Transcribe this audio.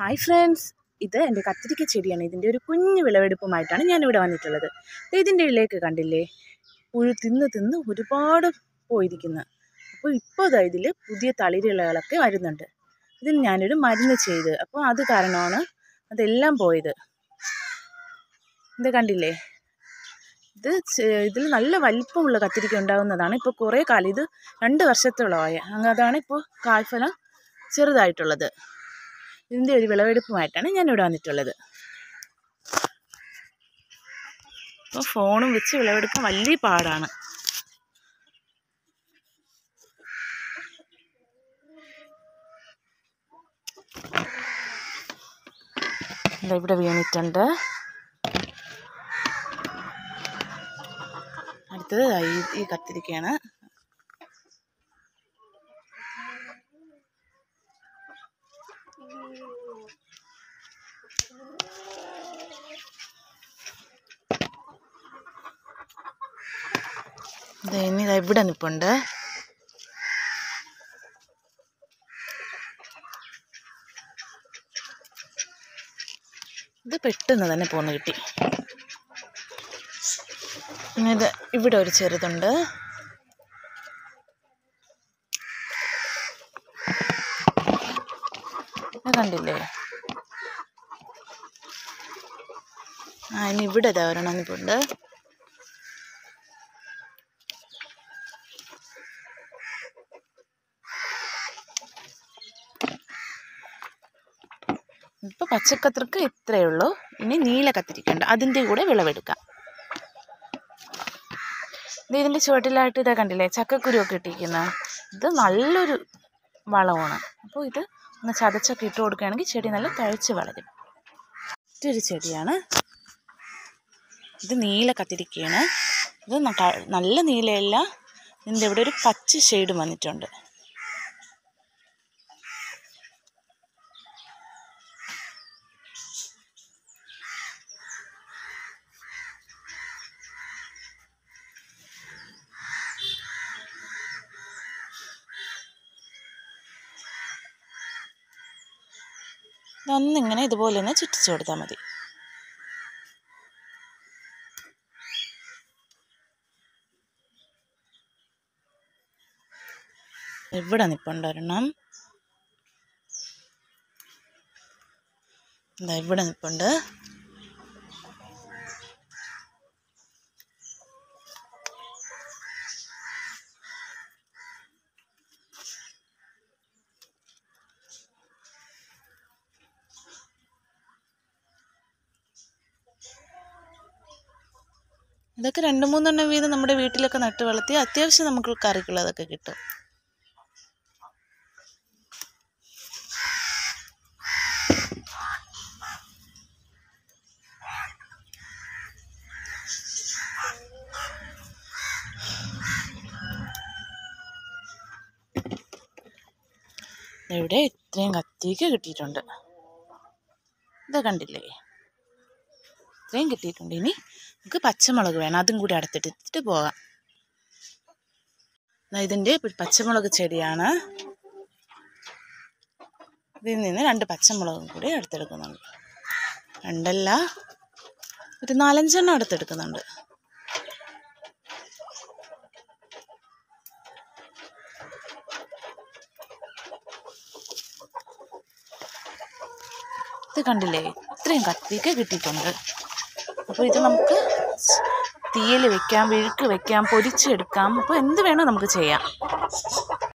Hi friends ഇത് എന്റെ കത്തിരിക്ക ചെടിയാണ്. ഇതിന്റെ ഒരു കുഞ്ഞു വിളവെടുപ്പുമായിട്ടാണ് ഞാനിവിടെ വന്നിട്ടുള്ളത്. ഇതിന്റെ ഇലയൊക്കെ കണ്ടില്ലേ? പുഴു തിന്ന് തിന്ന് ഒരുപാട് പോയിരിക്കുന്നു. അപ്പോൾ ഇപ്പോൾ ഇതാ ഇതിൽ പുതിയ തളിരിളകളൊക്കെ വരുന്നുണ്ട്. ഇതിന് ഞാനൊരു മരുന്ന് ചെയ്ത്. അപ്പോൾ അത് കാരണമാണ് അതെല്ലാം പോയത്. ഇത് കണ്ടില്ലേ? ഇത് ഇതിൽ നല്ല വലിപ്പമുള്ള കത്തിരിക്ക ഉണ്ടാകുന്നതാണ് ഇപ്പോൾ കുറേ കാലം ഇത് രണ്ട് വർഷത്തോളമായി. അങ്ങ് അതാണ് ഇപ്പോൾ കാൽഫലം ചെറുതായിട്ടുള്ളത്. ഇതിന്റെ ഒരു വിളവെടുപ്പുമായിട്ടാണ് ഞാനിവിടെ വന്നിട്ടുള്ളത്. അപ്പോൾ ഫോണും വെച്ച് വിളവെടുക്കാൻ വലിയ പാടാണ്. ഇവിടെ വീണിട്ടുണ്ട് അടുത്തത് ഈ കത്തിരിക്കയാണ്. ഇനി ഇവിടെ നിൽപ്പുണ്ട് ഇത് പെട്ടെന്ന് തന്നെ പോന്ന് കിട്ടി. പിന്നെ ഇത് ഇവിടെ ഒരു ചെറുതുണ്ട്. കണ്ടില്ലേ? ആ ഇനി ഇവിടെ ഇതാ ഇപ്പൊ പച്ചക്കത്രിക്ക് ഇത്രയേ ഉള്ളൂ. ഇനി നീല കത്തിരിക്കണ്ട അതിന്റെ കൂടെ വിളവെടുക്കാം. ഇത് ഇതിന്റെ ചുവട്ടിലായിട്ട് ഇതാ കണ്ടില്ലേ? ചക്കക്കുരു ഒക്കെ ഇട്ടിരിക്കുന്ന. ഇത് നല്ലൊരു വളമാണ്. അപ്പോൾ ഇത് ഒന്ന് ചതച്ചൊക്കെ ഇട്ട് കൊടുക്കുകയാണെങ്കിൽ ചെടി നല്ല തഴച്ച് വളരും. മറ്റൊരു ചെടിയാണ്. ഇത് നീല കത്തിരിക്കയാണ്. ഇത് നല്ല നീലയല്ല. ഇതിന്റെ ഇവിടെ ഒരു പച്ച ഷെയ്ഡ് വന്നിട്ടുണ്ട്. ഇതൊന്നിങ്ങനെ ഇതുപോലെ ഒന്ന് ചുറ്റിച്ചു കൊടുത്താൽ മതി. ഇവിടെ നിൽപ്പുണ്ടൊരെണ്ണം ഇതാ ഇവിടെ നിൽപ്പുണ്ട് ഇതൊക്കെ രണ്ട് മൂന്നെണ്ണം വീതം നമ്മുടെ വീട്ടിലൊക്കെ നട്ട് വളർത്തി അത്യാവശ്യം നമുക്ക് കറിക്കുള്ളതൊക്കെ കിട്ടും. ഇവിടെ ഇത്രയും കത്തിക്ക് കിട്ടിയിട്ടുണ്ട്. ഇത് കണ്ടില്ലേ? ഇത്രയും കിട്ടിയിട്ടുണ്ട്. ഇനി നമുക്ക് പച്ചമുളക് വേണം. അതും കൂടി അടുത്തിട്ടിട്ട് പോകാം. ഇതിന്റെ പച്ചമുളക് ചെടിയാണ്. ഇതിൽ നിന്ന് രണ്ട് പച്ചമുളകും കൂടി എടുത്തെടുക്കുന്നുണ്ട് രണ്ടല്ല ഒരു നാലഞ്ചെണ്ണം എടുത്തെടുക്കുന്നുണ്ട് ഇത് കണ്ടില്ലേ? ഇത്രയും കത്തിക്ക് കിട്ടിയിട്ടുണ്ട്. അപ്പോൾ ഇത് നമുക്ക് തീയിൽ വെക്കാം വിഴുക്ക് വെക്കാം പൊരിച്ചെടുക്കാം. അപ്പോൾ എന്ത് വേണോ നമുക്ക് ചെയ്യാം.